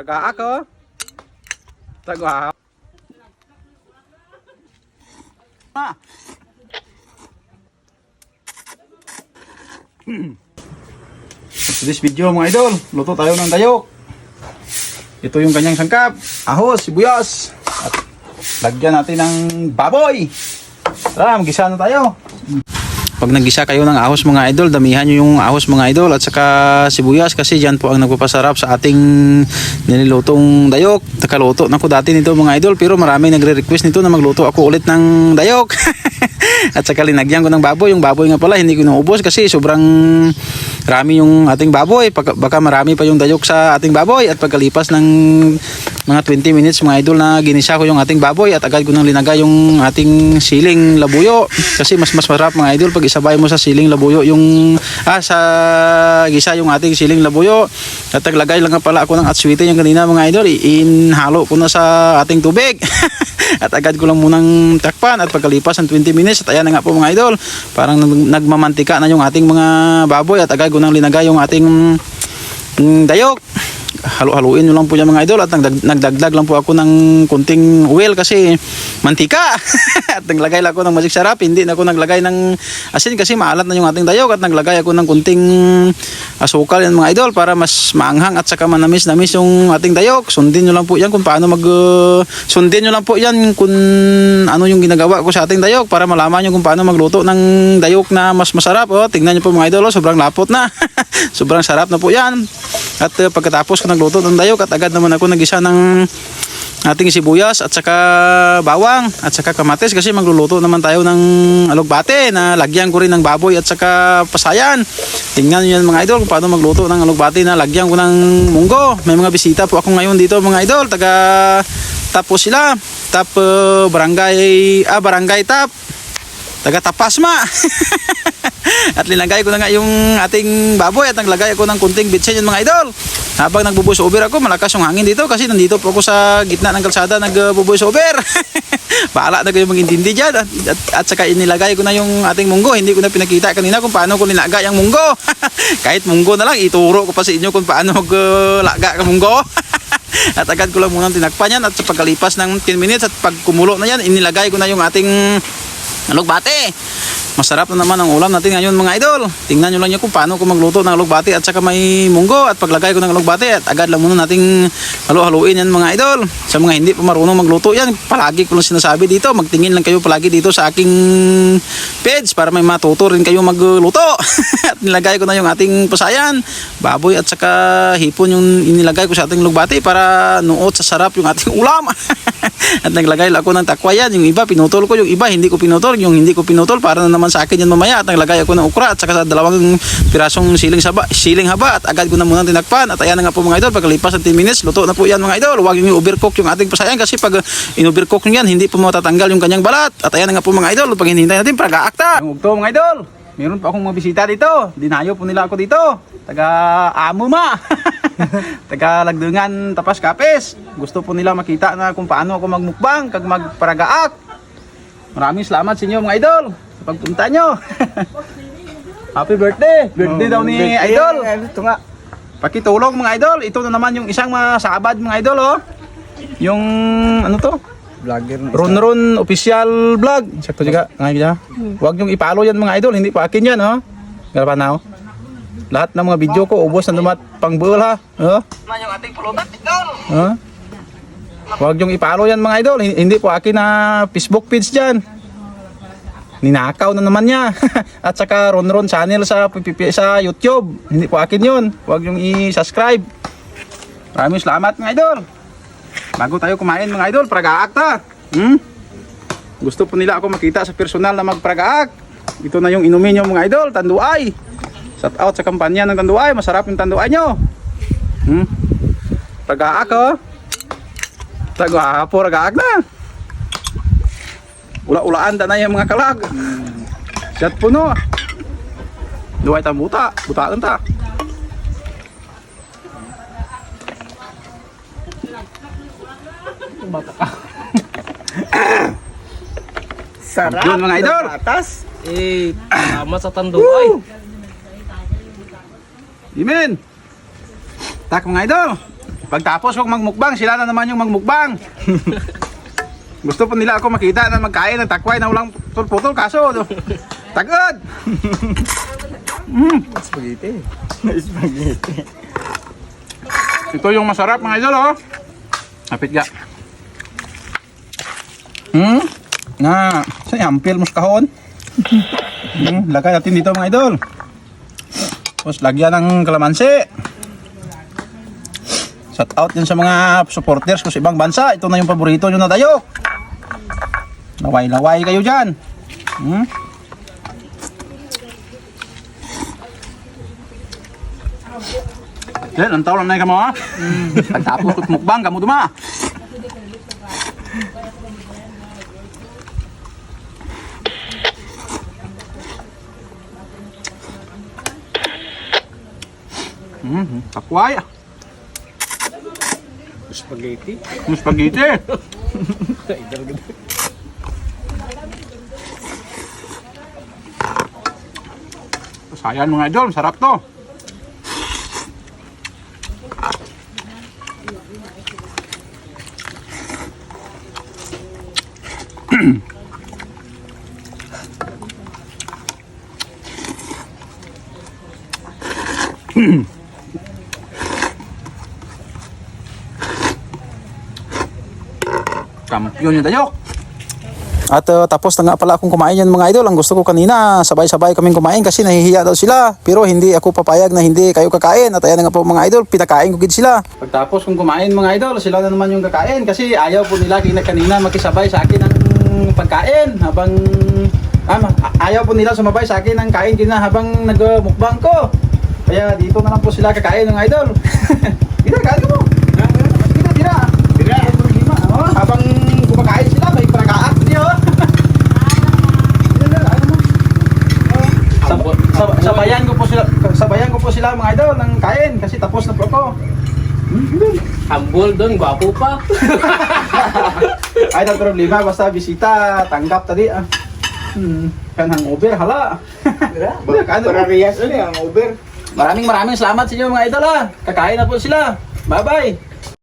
Tagaak oh. Tagaak. Ah. For this video mga idol, luto tayo ng dayok. Ito yung kanyang sangkap. Ahos, sibuyas. At lagyan natin ng baboy. Tara, magisa na tayo. Pag nagisa kayo ng ahos mga idol, damihan nyo yung ahos mga idol at saka sibuyas kasi dyan po ang nagpapasarap sa ating nililutong dayok. Nakaluto na ko dati nito mga idol pero maraming nagre-request nito na magluto ako ulit ng dayok. at saka linagyan ko ng baboy. Yung baboy nga pala hindi ko naubos kasi sobrang rami yung ating baboy. Pagka- Baka marami pa yung dayok sa ating baboy. At pagkalipas ng mga 20 minutes mga idol na ginisa ko yung ating baboy at agad ko nang linagay yung ating siling labuyo. Kasi mas mas masarap mga idol pag isabay mo sa siling labuyo yung ah sa gisa yung ating siling labuyo. At naglagay lang nga pala ako ng atswite yung kanina mga idol. Inhalo ko na sa ating tubig. At agad ko lang munang takpan. At pagkalipas ng 20 minutes at ayan na nga po mga idol. Parang nag- nagmamantika na yung ating mga baboy at agad ko nang linagay yung ating mm, dayok. Halo-haluin nyo lang po yan mga idol. At nagdag, nagdagdag lang po ako ng kunting oil kasi mantika. At naglagay lang ako ng magic sarap. Hindi na ako naglagay ng asin kasi maalat na yung ating dayok. At naglagay ako ng kunting asukal yan mga idol para mas maanghang at saka manamis-namis yung ating dayok. Sundin nyo lang po yan kung paano mag uh, sundin nyo lang po yan kung ano yung ginagawa ko sa ating dayok para malaman nyo kung paano magluto ng dayok na mas masarap. Oh, tingnan nyo po mga idol oh, sobrang lapot na. Sobrang sarap na po yan. At uh, pagkatapos ko nagluto ng dayok at agad naman ako nagisa ng ating sibuyas at saka bawang at saka kamatis kasi magluluto naman tayo ng alugbate na lagyan ko rin ng baboy at saka pasayan. Tingnan niyo mga idol kung paano magluto ng alugbate na lagyan ko ng munggo. May mga bisita po ako ngayon dito mga idol. Taga tapos sila. Tap uh, barangay ah barangay tap taga Tapasma. at linagay ko na nga yung ating baboy at naglagay ako ng kunting bitsin yun mga idol. Habang nagbubuso over ako, malakas yung hangin dito kasi nandito po ako sa gitna ng kalsada nagbubuso over. Bahala na kayo magintindi dyan. At, at, at saka inilagay ko na yung ating munggo. Hindi ko na pinakita kanina kung paano ko nilagay ang munggo. Kahit munggo na lang, ituro ko pa sa inyo kung paano maglaga ang munggo. at agad ko lang muna tinakpan yan at sa pagkalipas ng 10 minutes at pag kumulo na yan, inilagay ko na yung ating alugbate. Masarap na naman ang ulam natin ngayon mga idol. Tingnan nyo lang yun kung paano ko magluto ng alugbate at saka may munggo at paglagay ko ng alugbate at agad lang muna nating halu-haluin yan mga idol. Sa mga hindi pa marunong magluto yan, palagi ko lang sinasabi dito, magtingin lang kayo palagi dito sa aking page para may matuto rin kayo magluto. at nilagay ko na yung ating pasayan, baboy at saka hipon yung inilagay ko sa ating alugbate para nuot sa sarap yung ating ulam. at naglagay ako ng takwayan, yung iba pinutol ko, yung iba hindi ko pinutol, yung hindi ko pinutol para na naman sa akin yan mamaya. At naglagay ako ng ukra at saka sa dalawang pirasong siling saba, siling haba. At agad ko na muna tinakpan. At ayan na nga po mga idol pagkalipas ng 10 minutes luto na po yan mga idol. Huwag yung overcook yung ating pasayan kasi pag in-overcook nyo yan hindi po matatanggal yung kanyang balat. At ayan na nga po mga idol pag hinihintay natin para akta yung ugto mga idol meron pa akong mga bisita dito. Dinayo po nila ako dito taga amo ma taga lagdungan tapas kapes gusto po nila makita na kung paano ako magmukbang kag magparagaak maraming salamat sa inyo mga idol sa pagpunta nyo happy birthday birthday daw ni idol Ito nga. Pakitulong mga idol, ito na naman yung isang masabad mga idol oh. Yung ano to? Vlogger na Ron Ron official vlog. Sakto juga, ngay kaya. Huwag yung ipalo yan mga idol, hindi pa akin yan oh. Garapan na oh. Lahat ng mga video ko ubos na dumat pangbuol ha. Oh. yung ating pulutan idol. Huwag yung ipalo yan mga idol, hin- hindi po akin na Facebook page diyan. Ninakaw na naman niya. At saka Ron Ron channel sa sa YouTube. Hindi po akin yun. Huwag yung i-subscribe. Maraming salamat mga idol. Bago tayo kumain mga idol, pragaak Hmm? Gusto po nila ako makita sa personal na magpragaak. Ito na yung inumin nyo mga idol, tanduay. Shout out sa kampanya ng tanduay, masarap yung tanduay nyo. Hmm? Pragaak oh. Pragaak po, pragaak na. Ula-ulaan ta na yung mga kalag. Shot puno. Duway ta buta, buta ta. Sarap. Yun, mga idol. Atas. Eh, salamat sa tanduay. Amen. Tak mga idol. Pagtapos kong magmukbang, sila na naman yung magmukbang. Gusto po nila ako makita na magkain ng takway na walang putol-putol kaso no, tagod. Spaghetti. Spaghetti. Ito yung masarap mga idol oh. Kapit ga. Hmm? Nga, sa ampil mos kahon. hmm, lagay natin dito mga idol. Tapos lagyan ng kalamansi. Shout out din sa mga supporters ko sa ibang bansa. Ito na yung paborito nyo na tayo. Laway-laway kayo dyan. Hmm? Yan, ang tawag na kamu ha. Pagtapos ko mukbang, kamu duma. Hmm, takway. Spaghetti. Spaghetti. Sayang mga idol, sarap to. Kampiyon yung dayok. At uh, tapos na nga pala akong kumain yan mga idol. Ang gusto ko kanina, sabay-sabay kaming kumain kasi nahihiya daw sila. Pero hindi ako papayag na hindi kayo kakain. At ayan nga po mga idol, pinakain ko gid sila. Pagtapos kong kumain mga idol, sila na naman yung kakain. Kasi ayaw po nila kina kanina makisabay sa akin ng pagkain. Habang, ah, ayaw po nila sumabay sa akin ng kain kina habang nagmukbang ko. Kaya dito na lang po sila kakain mga idol. Tira, kain mo. Tira, tira. Tira. Problema. Oh, habang kumakain sila, may prakaak niyo. Sab sab sabayan ko po sila sabayan ko sila mga idol ng kain kasi tapos na po ako. Humble doon, gwapo pa. Ay, no problema basta bisita tanggap tadi ah. Hmm, kanang over hala. Kan- Parehas na ang over. Maraming maraming salamat sa inyo mga idol ah. Kakain na po sila. Bye-bye.